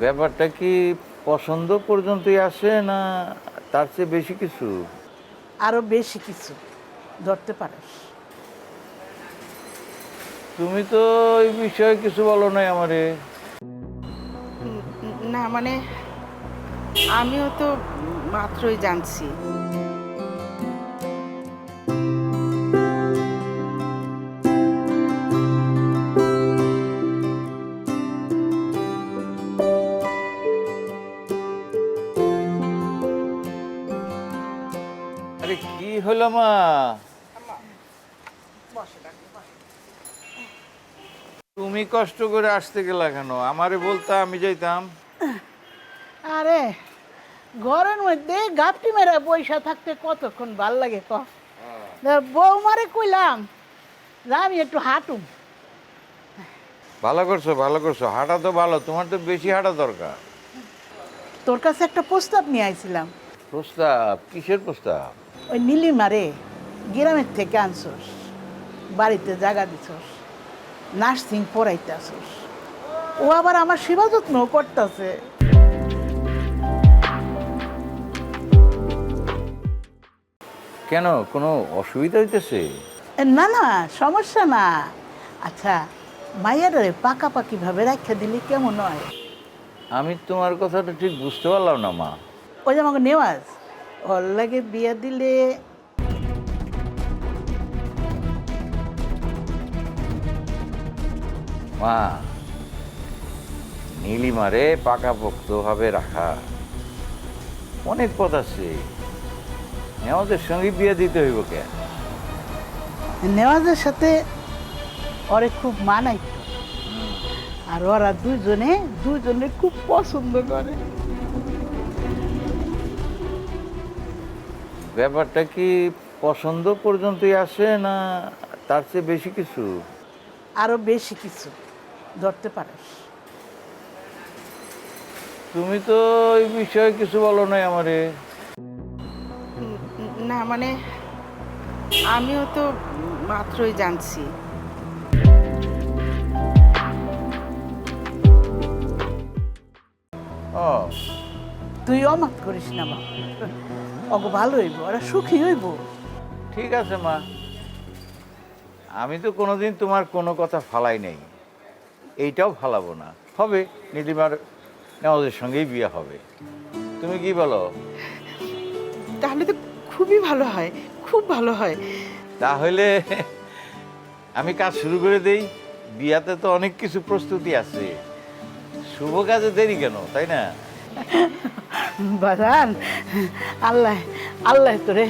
ব্যাপারটা কি পছন্দ পর্যন্তই আসে না তার চেয়ে বেশি কিছু? আরও বেশি কিছু ধরতে পারিস তুমি তো এই বিষয়ে কিছু বলো নাই আমারে। না মানে আমিও তো মাত্রই জানছি। আরে কি হলো মা? তুমি কষ্ট করে আসতে গেলা কেন? আমারে বলতা আমি যাইতাম। আরে ঘরের মধ্যে গাপটি মেরে পয়সা থাকতে কতক্ষণ ভালো লাগে ক? বৌমারে কইলাম আমি একটু হাঁটুম ভালো করছ ভালো করছ। হাঁটা তো ভালো তোমার তো বেশি হাঁটা দরকার। তোর কাছে একটা প্রস্তাব নিয়ে আইছিলাম। প্রস্তাব? কিসের প্রস্তাব? ওই নীলিমারে গ্রামের থেকে আনছস বাড়িতে জায়গা দিছস নার্সিং পড়াইতে আসস ও আবার আমার সেবা যত্ন করতেছে। কেন? কোনো অসুবিধা হইতেছে? না না সমস্যা না। আচ্ছা মাইয়ারে পাকাপাকি ভাবে রাখা দিলে কেমন হয়? আমি তোমার কথাটা ঠিক বুঝতে পারলাম না মা। ওই যে আমাকে নেওয়াজ। ওর লাগে বিয়ে দিলে। মা নীলিমারে পাকাপোক্তভাবে রাখা। অনেক পথ আছে। নেওয়াজের সঙ্গে বিয়ে দিতে হইব কেন? নেওয়াজের সাথে ওরে খুব মানাই আর ওরা দুজনে দুজনে খুব পছন্দ করে। ব্যাপারটা কি পছন্দ পর্যন্তই আসে না তার চেয়ে বেশি কিছু? আরও বেশি কিছু ধরতে পারিস তুমি তো এই বিষয়ে কিছু বলো নাই আমারে। না মানে আমিও তো মাত্রই জানছি। ও। তুই অমাত করিস না বাবা। অগো ভালো হইব ওরা সুখী হইব। ঠিক আছে মা। আমি তো কোনোদিন তোমার কোনো কথা ফালাই নেই। এইটাও ফালাবো না। হবে নীলিমার নেওয়াজের সঙ্গেই বিয়ে হবে। তুমি কি বলো? তাহলে তো খুবই ভালো হয় খুব ভালো হয়। তাহলে আমি কাজ শুরু করে দেই। বিয়াতে তো অনেক কিছু প্রস্তুতি আছে। শুভ কাজে দেরি কেন তাই না? বাজান। আল্লাহ আল্লাহ তোরে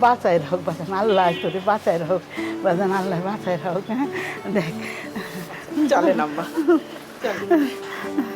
বাঁচাই রাখ বাজান, আল্লাহ তোরে বাঁচাই রাখ বাজান, আল্লাহ বাঁচাই রাখ হ্যাঁ? দেখ। চলে চলেন।